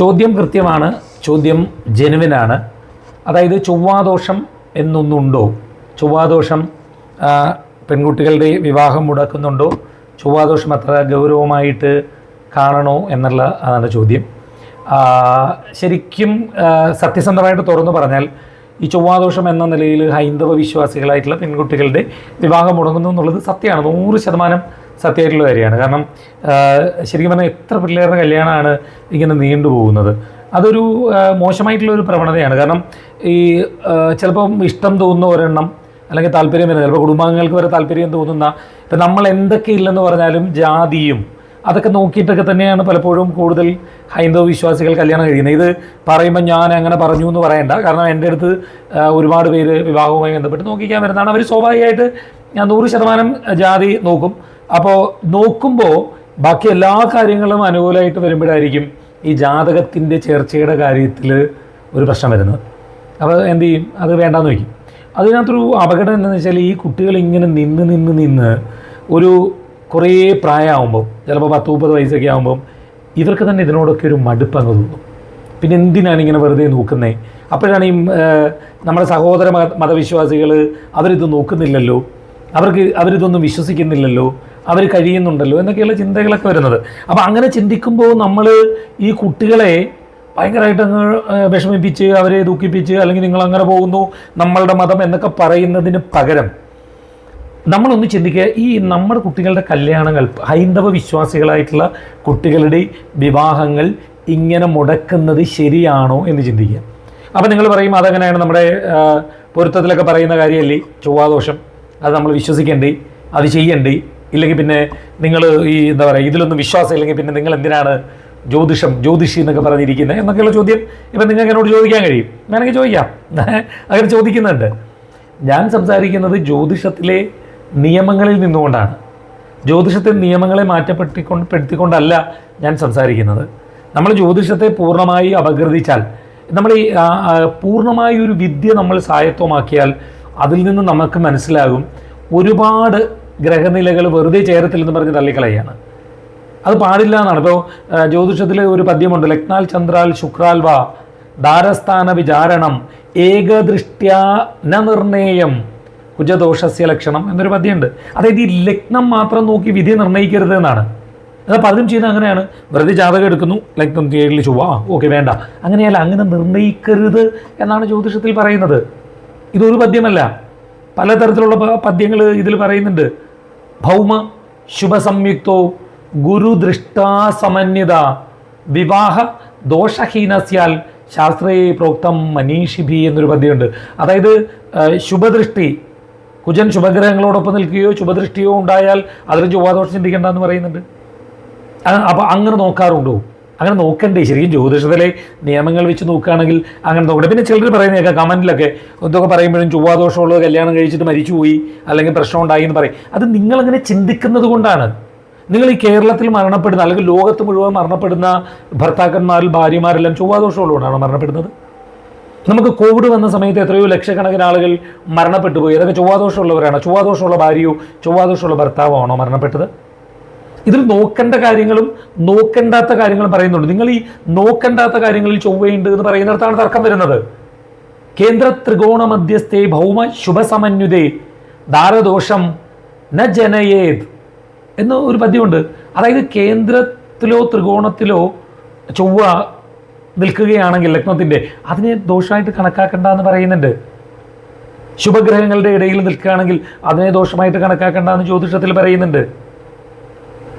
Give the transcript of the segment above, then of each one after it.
ചോദ്യം കൃത്യമാണ് ചോദ്യം ജെനുവിനാണ്. അതായത് ചൊവ്വാദോഷം എന്നൊന്നുണ്ടോ? ചൊവ്വാദോഷം പെൺകുട്ടികളുടെ വിവാഹം മുടക്കുന്നുണ്ടോ? ചൊവ്വാദോഷം അത്ര ഗൗരവമായിട്ട് കാണണോ എന്നുള്ള അതാണ് ചോദ്യം. ശരിക്കും സത്യസന്ധമായിട്ട് തുറന്നു പറഞ്ഞാൽ ഈ ചൊവ്വാദോഷം എന്ന നിലയിൽ ഹൈന്ദവ വിശ്വാസികളായിട്ടുള്ള പെൺകുട്ടികളുടെ വിവാഹം മുടങ്ങുന്നു എന്നുള്ളത് സത്യമാണ്. നൂറ് ശതമാനം സത്യമായിട്ടുള്ള കാര്യമാണ്. കാരണം ശരിക്കും പറഞ്ഞാൽ എത്ര പിള്ളേരുടെ കല്യാണമാണ് ഇങ്ങനെ നീണ്ടുപോകുന്നത് അതൊരു മോശമായിട്ടുള്ള ഒരു പ്രവണതയാണ്. കാരണം ഈ ചിലപ്പം ഇഷ്ടം തോന്നുന്ന ഒരെണ്ണം അല്ലെങ്കിൽ താല്പര്യം വരുന്നത് ചിലപ്പോൾ കുടുംബാംഗങ്ങൾക്ക് വരെ താല്പര്യം തോന്നുന്ന ഇപ്പം നമ്മൾ എന്തൊക്കെ ഇല്ലെന്ന് പറഞ്ഞാലും ജാതിയും അതൊക്കെ നോക്കിയിട്ടൊക്കെ തന്നെയാണ് പലപ്പോഴും കൂടുതൽ ഹൈന്ദവ വിശ്വാസികൾ കല്യാണം കഴിയുന്നത് ഇത് പറയുമ്പോൾ ഞാൻ അങ്ങനെ പറഞ്ഞു എന്ന് പറയണ്ട. കാരണം എന്റെ അടുത്ത് ഒരുപാട് പേര് വിവാഹവുമായി ബന്ധപ്പെട്ട് നോക്കിക്കാൻ വരുന്നതാണ്. അവർ സ്വാഭാവികമായിട്ട് ഞാൻ നൂറ് ശതമാനം ജാതി നോക്കും. അപ്പോൾ നോക്കുമ്പോൾ ബാക്കി എല്ലാ കാര്യങ്ങളും അനുകൂലമായിട്ട് വരുമ്പോഴായിരിക്കും ഈ ജാതകത്തിന്റെ ചേർച്ചയുടെ കാര്യത്തിൽ ഒരു പ്രശ്നം വരുന്നത്. അപ്പോൾ എന്ത് ചെയ്യും? അത് വേണ്ടാന്ന് വയ്ക്കും. അതിനകത്തൊരു അപകടം എന്താണെന്ന് വെച്ചാൽ ഈ കുട്ടികൾ ഇങ്ങനെ നിന്ന് നിന്ന് നിന്ന് ഒരു കുറേ പ്രായമാകുമ്പോൾ ചിലപ്പോൾ പത്ത് മുപ്പത് വയസ്സൊക്കെ ആകുമ്പം ഇവർക്ക് തന്നെ ഇതിനോടൊക്കെ ഒരു മടുപ്പ് അങ്ങ് തോന്നും. പിന്നെ എന്തിനാണ് ഇങ്ങനെ വെറുതെ നോക്കുന്നത് അപ്പോഴാണ് ഈ നമ്മുടെ സഹോദര മത മതവിശ്വാസികൾ അവരിത് നോക്കുന്നില്ലല്ലോ? അവർക്ക് അവരിതൊന്നും വിശ്വസിക്കുന്നില്ലല്ലോ? അവർ കഴിയുന്നുണ്ടല്ലോ എന്നൊക്കെയുള്ള ചിന്തകളൊക്കെ വരുന്നത്. അപ്പോൾ അങ്ങനെ ചിന്തിക്കുമ്പോൾ നമ്മൾ ഈ കുട്ടികളെ ഭയങ്കരമായിട്ട് അങ്ങ് വിഷമിപ്പിച്ച് അവരെ ദുഃഖിപ്പിച്ച് അല്ലെങ്കിൽ നിങ്ങൾ അങ്ങനെ പോകുന്നു നമ്മളുടെ മതം എന്നൊക്കെ പറയുന്നതിന് പകരം നമ്മളൊന്ന് ചിന്തിക്കുക ഈ നമ്മുടെ കുട്ടികളുടെ കല്യാണങ്ങൾ ഹൈന്ദവ വിശ്വാസികളായിട്ടുള്ള കുട്ടികളുടെ വിവാഹങ്ങൾ ഇങ്ങനെ മുടക്കുന്നത് ശരിയാണോ എന്ന് ചിന്തിക്കുക. അപ്പോൾ നിങ്ങൾ പറയും അതങ്ങനെയാണ് നമ്മുടെ പൊരുത്തത്തിലൊക്കെ പറയുന്ന കാര്യമല്ലേ? ചൊവ്വാദോഷം. അത് നമ്മൾ വിശ്വസിക്കേണ്ടേ? അത് ചെയ്യണ്ടേ? ഇല്ലെങ്കിൽ പിന്നെ നിങ്ങൾ ഈ എന്താ പറയുക ഇതിലൊന്നും വിശ്വാസം ഇല്ലെങ്കിൽ പിന്നെ നിങ്ങൾ എന്തിനാണ് ജ്യോതിഷം ജ്യോതിഷി എന്നൊക്കെ പറഞ്ഞിരിക്കുന്നത്? എന്നൊക്കെയുള്ള ചോദ്യം ഇപ്പം നിങ്ങൾക്ക് എന്നോട് ചോദിക്കാൻ കഴിയും. വേണമെങ്കിൽ ചോദിക്കാം. അങ്ങനെ ചോദിക്കുന്നുണ്ട്. ഞാൻ സംസാരിക്കുന്നത് ജ്യോതിഷത്തിലെ നിയമങ്ങളിൽ നിന്നുകൊണ്ടാണ്. ജ്യോതിഷത്തെ നിയമങ്ങളെ മാറ്റപ്പെട്ടിക്കൊണ്ട് പെടുത്തിക്കൊണ്ടല്ല ഞാൻ സംസാരിക്കുന്നത്. നമ്മൾ ജ്യോതിഷത്തെ പൂർണമായി അപകൃതിച്ചാൽ നമ്മൾ ഈ പൂർണമായി ഒരു വിദ്യ നമ്മൾ സായത്വമാക്കിയാൽ അതിൽ നിന്ന് നമുക്ക് മനസ്സിലാകും ഒരുപാട് ഗ്രഹനിലകൾ വെറുതെ ചേരത്തില്ലെന്ന് പറഞ്ഞ് തള്ളിക്കളയാണ് അത് പാടില്ല എന്നാണ്. ഇപ്പോൾ ജ്യോതിഷത്തിൽ ഒരു പദ്യമുണ്ട്. ലക്നാൽ ചന്ദ്രാൽ ശുക്രാൽവ വാ ദാരസ്ഥാന വിചാരണം ഏകദൃഷ്ട്യാ ന നിർണേയം കുജദോഷസ്യ ലക്ഷണം എന്നൊരു പദ്യമുണ്ട്. അതായത് ഈ ലഗ്നം മാത്രം നോക്കി വിധി നിർണയിക്കരുത് എന്നാണ്. അത് പലരും ചെയ്യുന്നത് അങ്ങനെയാണ്. വെറുതെ ജാതകം എടുക്കുന്നു ലഗ്നം ഏഴിൽ ചൊവ്വ ഓക്കെ വേണ്ട. അങ്ങനെയല്ല അങ്ങനെ നിർണയിക്കരുത് എന്നാണ് ജ്യോതിഷത്തിൽ പറയുന്നത്. ഇതൊരു പദ്യമല്ല. പലതരത്തിലുള്ള പദ്യങ്ങൾ ഇതിൽ പറയുന്നുണ്ട്. ഭൗമ ശുഭസംയുക്തോ ഗുരുദൃഷ്ടാസമന്യത വിവാഹ ദോഷഹീനസ്യാൽ ശാസ്ത്രേ പ്രോക്തം മനീഷിഭി എന്നൊരു പദ്യമുണ്ട്. അതായത് ശുഭദൃഷ്ടി കുജൻ ശുഭഗ്രഹങ്ങളോടൊപ്പം നിൽക്കുകയോ ശുഭദൃഷ്ടിയോ ഉണ്ടായാൽ അതിൽ ചൊവ്വാദോഷം ചിന്തിക്കേണ്ട എന്ന് പറയുന്നുണ്ട്. അപ്പോൾ അങ്ങനെ നോക്കാറുണ്ടോ? അങ്ങനെ നോക്കണ്ടേ. ശരിക്കും ജ്യോതിഷത്തിലെ നിയമങ്ങൾ വെച്ച് നോക്കുകയാണെങ്കിൽ അങ്ങനെ നോക്കട്ടെ പിന്നെ ചിലർ പറയുന്നതൊക്കെ കമന്റിലൊക്കെ എന്തൊക്കെ പറയുമ്പോഴും ചൊവ്വാദോഷമുള്ളത് കല്യാണം കഴിച്ചിട്ട് മരിച്ചുപോയി അല്ലെങ്കിൽ പ്രശ്നം ഉണ്ടായി എന്ന് പറയും. അത് നിങ്ങളങ്ങനെ ചിന്തിക്കുന്നത് കൊണ്ടാണ്. നിങ്ങൾ ഈ കേരളത്തിൽ മരണപ്പെടുന്ന അല്ലെങ്കിൽ ലോകത്ത് മുഴുവൻ മരണപ്പെടുന്ന ഭർത്താക്കന്മാരിൽ ഭാര്യമാരെല്ലാം ചൊവ്വാദോഷമുള്ളതുകൊണ്ടാണ് മരണപ്പെടുന്നത്? നമുക്ക് കോവിഡ് വന്ന സമയത്ത് എത്രയോ ലക്ഷക്കണക്കിന് ആളുകൾ മരണപ്പെട്ടു പോയി അതൊക്കെ ചൊവ്വാദോഷമുള്ളവരാണ്? ചൊവ്വാദോഷമുള്ള ഭാര്യയോ ചൊവ്വാദോഷമുള്ള ഭർത്താവോ ആണോ മരണപ്പെട്ടത്? ഇതിൽ നോക്കേണ്ട കാര്യങ്ങളും നോക്കണ്ടാത്ത കാര്യങ്ങളും പറയുന്നുണ്ട്. നിങ്ങൾ ഈ നോക്കണ്ടാത്ത കാര്യങ്ങളിൽ ചൊവ്വയുണ്ട് എന്ന് പറയുന്നിടത്താണ് തർക്കം വരുന്നത്. കേന്ദ്ര ത്രികോണ മധ്യസ്ഥേ ഭൗമ ശുഭസമന്യുതേ ദാരദോഷം ന ജനയേത് എന്ന് ഒരു പദ്യമുണ്ട്. അതായത് കേന്ദ്രത്തിലോ ത്രികോണത്തിലോ ചൊവ്വ നിൽക്കുകയാണെങ്കിൽ ലഗ്നത്തിന്റെ അതിനെ ദോഷമായിട്ട് കണക്കാക്കണ്ട എന്ന് പറയുന്നുണ്ട്. ശുഭഗ്രഹങ്ങളുടെ ഇടയിൽ നിൽക്കുകയാണെങ്കിൽ അതിനെ ദോഷമായിട്ട് കണക്കാക്കണ്ട എന്ന് ജ്യോതിഷത്തിൽ പറയുന്നുണ്ട്.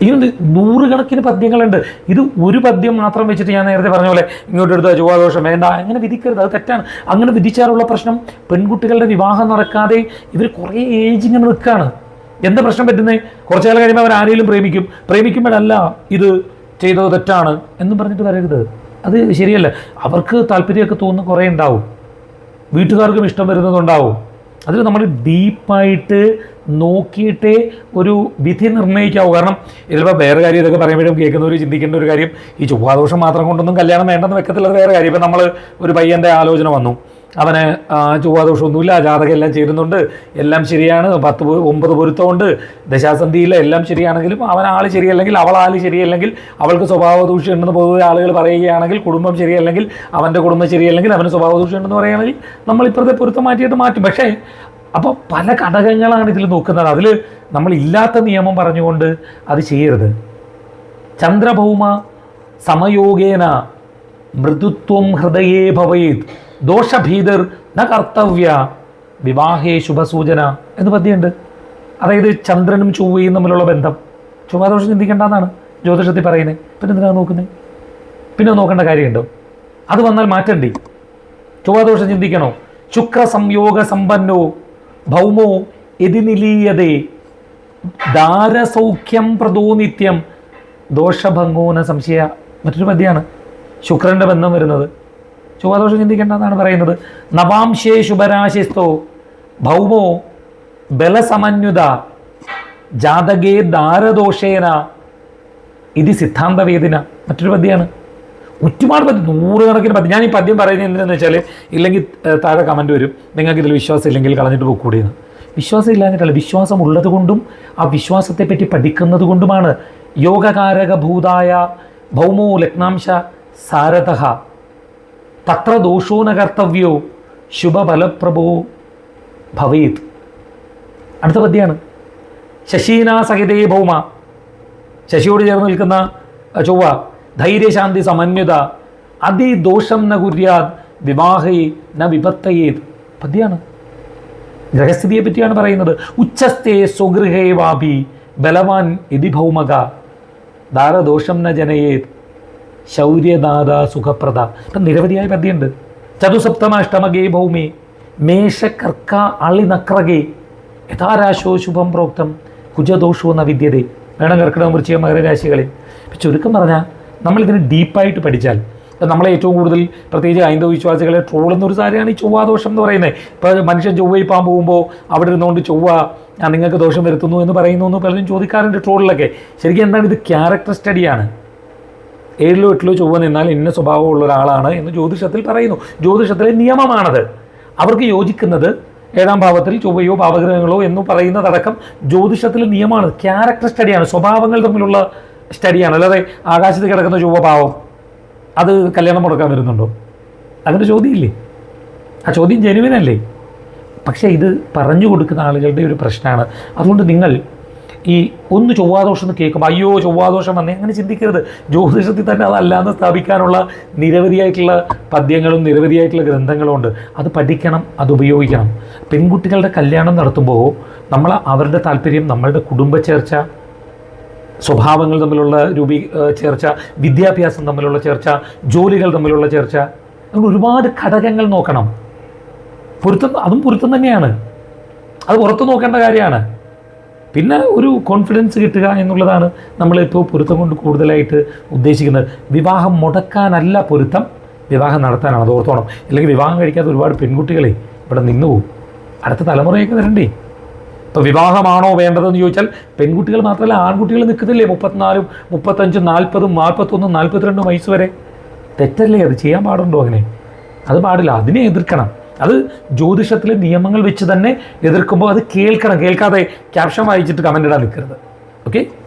ഇതുണ്ട് നൂറുകണക്കിന് പദ്യങ്ങളുണ്ട്. ഇത് ഒരു പദ്യം മാത്രം വെച്ചിട്ട് ഞാൻ നേരത്തെ പറഞ്ഞ പോലെ ഇങ്ങോട്ട് എടുത്താൽ ചൊവ്വാദോഷം വേണ്ട അങ്ങനെ വിധിക്കരുത് അത് തെറ്റാണ്. അങ്ങനെ വിധിച്ചാലുള്ള പ്രശ്നം പെൺകുട്ടികളുടെ വിവാഹം നടക്കാതെ ഇവർ കുറേ ഏജ് ഇങ്ങനെ നിൽക്കുകയാണ് എന്താ പ്രശ്നം പറ്റുന്നത് കുറച്ചു കാലം കഴിയുമ്പോൾ അവർ ആരെങ്കിലും പ്രേമിക്കും. പ്രേമിക്കുമ്പോഴല്ല ഇത് ചെയ്തത് തെറ്റാണ് എന്നും പറഞ്ഞിട്ട് വരരുത്. അത് ശരിയല്ല. അവർക്ക് താല്പര്യമൊക്കെ തോന്നുന്ന കുറേ ഉണ്ടാവും. വീട്ടുകാർക്കും ഇഷ്ടം വരുന്നതുണ്ടാവും. അതിൽ നമ്മൾ ഡീപ്പായിട്ട് നോക്കിയിട്ടേ ഒരു വിധി നിർണയിക്കാവൂ കാരണം ഇതിലിപ്പോൾ വേറെ കാര്യം ഇതൊക്കെ പറയുമ്പോഴും കേൾക്കുന്നവർ ചിന്തിക്കേണ്ട ഒരു കാര്യം ഈ ചൊവ്വാദോഷം മാത്രം കൊണ്ടൊന്നും കല്യാണം വേണ്ടെന്ന് വെക്കത്തില്ല വേറെ കാര്യം. ഇപ്പം നമ്മൾ ഒരു പയ്യന്റെ ആലോചന വന്നു. അവന് ചൊവ്വാദോഷമൊന്നുമില്ല ജാതകം എല്ലാം ചേരുന്നുണ്ട് എല്ലാം ശരിയാണ് പത്ത് ഒമ്പത് പൊരുത്തമുണ്ട് ദശാസന്ധിയില്ല എല്ലാം ശരിയാണെങ്കിലും അവൻ ആൾ ശരിയല്ലെങ്കിൽ അവൾ ആൾ ശരിയല്ലെങ്കിൽ അവൾക്ക് സ്വഭാവ ദൂഷ്യമുണ്ടെന്ന് പൊതുവെ ആളുകൾ പറയുകയാണെങ്കിൽ കുടുംബം ശരിയല്ലെങ്കിൽ അവന്റെ കുടുംബം ശരിയല്ലെങ്കിൽ അവന് സ്വഭാവ ദൂഷ്യമുണ്ടെന്ന് പറയുകയാണെങ്കിൽ നമ്മൾ ഇപ്പോഴത്തെ പൊരുത്തം മാറ്റിയിട്ട് മാറ്റും. പക്ഷേ അപ്പോൾ പല ഘടകങ്ങളാണ് ഇതിൽ നോക്കുന്നത്. അതിൽ നമ്മൾ ഇല്ലാത്ത നിയമം പറഞ്ഞുകൊണ്ട് അത് ചെയ്യരുത്. ചന്ദ്രഭൗമ സമയോഗേന മൃദുത്വം ഹൃദയേ ഭവേത്. ദോഷഭീതർ ന കർത്തവ്യ വിവാഹേ ശുഭസൂചന എന്ന് പദ്യമുണ്ട്. അതായത് ചന്ദ്രനും ചൊവ്വയും തമ്മിലുള്ള ബന്ധം. ചൊവ്വാദോഷം ചിന്തിക്കേണ്ടെന്നാണ് ജ്യോതിഷത്തിൽ പറയുന്നത് പിന്നെ എന്തിനാണ് നോക്കുന്നത് പിന്നെ നോക്കേണ്ട കാര്യമുണ്ടോ? അത് വന്നാൽ മാറ്റണ്ടേ? ചൊവ്വാദോഷം ചിന്തിക്കണോ? ശുക്ര സംയോഗ സമ്പന്നോ ഭൗമോ എതിനിലീയതേ ദാരസൗഖ്യം പ്രദോ നിത്യം ദോഷഭംഗോന സംശയ. മറ്റൊരു പദ്യമാണ് ശുക്രന്റെ ബന്ധം വരുന്നത്. ചൊവ്വാദോഷം ചിന്തിക്കേണ്ട എന്നാണ് പറയുന്നത്. നവാംശേ ശുഭരാശിസ്തോ. ഭൗമോ ബലസമന്യുത. ജാതകേ ദാരദോഷേന ഇത് സിദ്ധാന്തവേദിന. മറ്റൊരു പദ്യമാണ് ഒരുപാട് പദ്യം നൂറുകണക്കിന് പദ്യം. ഞാൻ ഈ പദ്യം പറയുന്നത് എന്തെന്ന് വെച്ചാൽ ഇല്ലെങ്കിൽ താഴെ കമന്റ് വരും. നിങ്ങൾക്ക് ഇതിൽ വിശ്വാസം ഇല്ലെങ്കിൽ കളഞ്ഞിട്ട് പോയിക്കൂടിയെന്ന് വിശ്വാസം ഇല്ലാഞ്ഞിട്ടല്ല വിശ്വാസം ഉള്ളത് കൊണ്ടും ആ വിശ്വാസത്തെപ്പറ്റി പഠിക്കുന്നത് കൊണ്ടുമാണ് യോഗകാരക ഭൂതായ ഭൗമോ ലഗ്നാംശ സാരഥ. തത്ര ദോഷോ കർത്തവ്യോ ശുഭഫലപ്രഭോ ഭവേത്. അടുത്ത പദ്യമാണ് ശശീന സഹിതേ ഭൗമ. ശശിയോട് ചേർന്ന് നിൽക്കുന്ന ചൊവ്വ ധൈര്യശാന്തി സമന്വിത അതിദോഷം ന കുര്യാത് വിവാഹേ ന വിപത്തയേത്. പദ്യാണ്. ഗ്രഹസ്ഥിതിയെ പറ്റിയാണ് പറയുന്നത്. ഉച്ചസ്ഥേ സ്വഗൃഹേ വാപി ബലവാൻ ഇതി ഭൗമക. ദാരദോഷം ന ജനയേത്. ശൗര്യദാത സുഖപ്രദ. ഇപ്പം നിരവധിയായ പദ്യമുണ്ട് ചതുസപ്തമ അഷ്ടമകേ ഭൗമി മേഷകർക്ക അളിനക്രകേ യഥാരാശോ ശുഭം പ്രോക്തം കുജദോഷോ ന വിദ്യതേ. വേണം കർക്കിടകം വൃശ്ചിക മകരരാശികളിൽ ഇപ്പം ചുരുക്കം പറഞ്ഞാൽ നമ്മളിതിന് ഡീപ്പായിട്ട് പഠിച്ചാൽ നമ്മളെ ഏറ്റവും കൂടുതൽ പ്രത്യേകിച്ച് ഹൈന്ദവ വിശ്വാസികളെ ട്രോളുന്ന ഒരു സാരിയാണ് ഈ ചൊവ്വാദോഷം എന്ന് പറയുന്നത്. ഇപ്പോൾ മനുഷ്യൻ ചൊവ്വയിൽ പാൻ പോകുമ്പോൾ അവിടെ ഇരുന്നുകൊണ്ട് ചൊവ്വ ഞാൻ നിങ്ങൾക്ക് ദോഷം വരുത്തുന്നു എന്ന് പറയുന്നു എന്ന് പലരും ചോദിക്കാറുണ്ട് ട്രോളിലൊക്കെ. ശരിക്കും എന്താണ് ഇത്? ക്യാരക്ടർ സ്റ്റഡിയാണ്. ഏഴിലോ എട്ടിലോ ചൊവ്വ നിന്നാൽ ഇന്ന സ്വഭാവമുള്ള ഒരാളാണ് എന്ന് ജ്യോതിഷത്തിൽ പറയുന്നു. ജ്യോതിഷത്തിലെ നിയമമാണത്. അവർക്ക് യോജിക്കുന്നത് ഏഴാം ഭാവത്തിൽ ചൊവ്വയോ പാവഗ്രഹങ്ങളോ എന്ന് പറയുന്നതടക്കം ജ്യോതിഷത്തിലെ നിയമമാണ്. ക്യാരക്ടർ സ്റ്റഡിയാണ് സ്വഭാവങ്ങൾ തമ്മിലുള്ള സ്റ്റഡിയാണ് അല്ലാതെ ആകാശത്ത് കിടക്കുന്ന ചൊവ്വ പാവം അത് കല്യാണം മുടക്കാൻ വരുന്നുണ്ടോ? അങ്ങനെ ചോദ്യമില്ലേ? ആ ചോദ്യം ജനുവിനല്ലേ പക്ഷേ ഇത് പറഞ്ഞു കൊടുക്കുന്ന ആളുകളുടെ ഒരു പ്രശ്നമാണ്. അതുകൊണ്ട് നിങ്ങൾ ഈ ഒന്ന് ചൊവ്വാദോഷം എന്ന് കേൾക്കുമ്പോൾ അയ്യോ ചൊവ്വാദോഷം വന്നേ. അങ്ങനെ ചിന്തിക്കരുത്. ജ്യോതിഷത്തിൽ തന്നെ അതല്ലാന്ന് സ്ഥാപിക്കാനുള്ള നിരവധിയായിട്ടുള്ള പദ്യങ്ങളും നിരവധിയായിട്ടുള്ള ഗ്രന്ഥങ്ങളും ഉണ്ട്. അത് പഠിക്കണം അത് ഉപയോഗിക്കണം. പെൺകുട്ടികളുടെ കല്യാണം നടത്തുമ്പോൾ നമ്മൾ അവരുടെ താല്പര്യം നമ്മളുടെ കുടുംബ ചേർച്ച സ്വഭാവങ്ങൾ തമ്മിലുള്ള രൂപീ ചേർച്ച വിദ്യാഭ്യാസം തമ്മിലുള്ള ചേർച്ച ജോലികൾ തമ്മിലുള്ള ചേർച്ച അങ്ങനെ ഒരുപാട് ഘടകങ്ങൾ നോക്കണം. പൊരുത്തം അതും പൊരുത്തം തന്നെയാണ്. അത് പുറത്ത് നോക്കേണ്ട കാര്യമാണ്. പിന്നെ ഒരു കോൺഫിഡൻസ് കിട്ടുക എന്നുള്ളതാണ് നമ്മളിപ്പോൾ പൊരുത്തം കൊണ്ട് കൂടുതലായിട്ട് ഉദ്ദേശിക്കുന്നത്. വിവാഹം മുടക്കാനല്ല പൊരുത്തം. വിവാഹം നടത്താനാണ് അത് ഓർത്തോണം. അല്ലെങ്കിൽ വിവാഹം കഴിക്കാത്ത ഒരുപാട് പെൺകുട്ടികളെ ഇവിടെ നിന്നു പോകും. അടുത്ത തലമുറയൊക്കെ വരണ്ടേ? ഇപ്പോൾ വിവാഹമാണോ വേണ്ടതെന്ന് ചോദിച്ചാൽ പെൺകുട്ടികൾ മാത്രമല്ല ആൺകുട്ടികൾ നിൽക്കുന്നില്ലേ മുപ്പത്തിനാലും മുപ്പത്തഞ്ചും നാൽപ്പതും നാൽപ്പത്തൊന്നും നാൽപ്പത്തിരണ്ടും വയസ്സ് വരെ. തെറ്റല്ലേ അത്? ചെയ്യാൻ പാടുണ്ടോ അങ്ങനെ? അത് പാടില്ല. അതിനെ എതിർക്കണം. അത് ജ്യോതിഷത്തിലെ നിയമങ്ങൾ വെച്ച് തന്നെ എതിർക്കുമ്പോൾ അത് കേൾക്കണം. കേൾക്കാതെ ക്യാപ്ഷൻ വായിച്ചിട്ട് കമന്റ് ഇടാൻ നിൽക്കരുത്. ഓക്കെ